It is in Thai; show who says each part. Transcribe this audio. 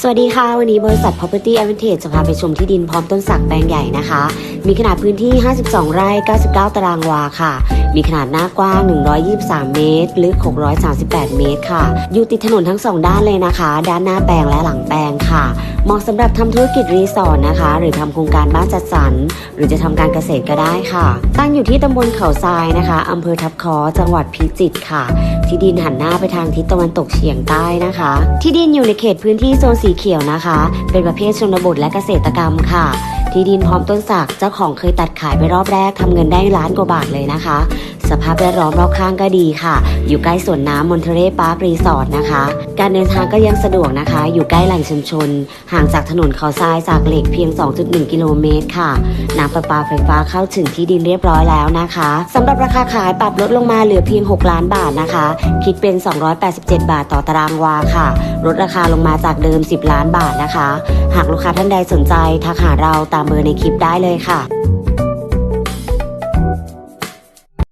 Speaker 1: สวัสดีค่ะ วันนี้บริษัท Property Advantage จะพาไปชมที่ดินพร้อมต้นสักแปลงใหญ่นะคะ มีขนาดพื้นที่ 52 ไร่ 99 ตารางวาค่ะ มีขนาดหน้ากว้าง 123 เมตร ลึก 638 เมตรค่ะ อยู่ติดถนนทั้งสองด้านเลยนะคะ ด้านหน้าแปลงและหลังแปลงค่ะ เหมาะสำหรับทำธุรกิจรีสอร์ทนะคะ หรือทำโครงการบ้านจัดสรร หรือจะทำการเกษตรก็ได้ค่ะ ตั้งอยู่ที่ตำบลเขาทรายนะคะอำเภอทับคอจังหวัดพิจิตรค่ะ ที่ดินหันหน้าไปทางทิศตะวันตกเฉียงใต้นะคะ ที่ดินอยู่ในเขตพื้นที่โซนสีเขียวนะคะ เป็นประเภทชนบทและเกษตรกรรมค่ะ ที่ดินพร้อมต้นสักเจ้าของเคยตัดขายไปรอบแรกทำเงินได้ล้านกว่าบาทเลยนะคะ สภาพแวดล้อมรอบข้างก็ดีค่ะ อยู่ใกล้สวนน้ำมอนเทเรปาร์ครีสอร์ทนะคะ การเดินทางก็ยังสะดวกนะคะ อยู่ใกล้แหล่งชุมชน ห่างจากถนนเขาทรายจากเหล็กเพียง 2.1 กิโลเมตรค่ะ น้ำประปาไฟฟ้าเข้าถึงที่ดินเรียบร้อยแล้วนะคะสำหรับราคาขายปรับลดลงมาเหลือเพียง 6 ล้านบาทนะคะ คิดเป็น 287 บาทต่อตารางวาค่ะ ลดราคาลงมาจากเดิม 10 ล้านบาทนะคะ หากลูกค้าท่านใดสนใจทักหาเราตามเบอร์ในคลิปได้เลยค่ะ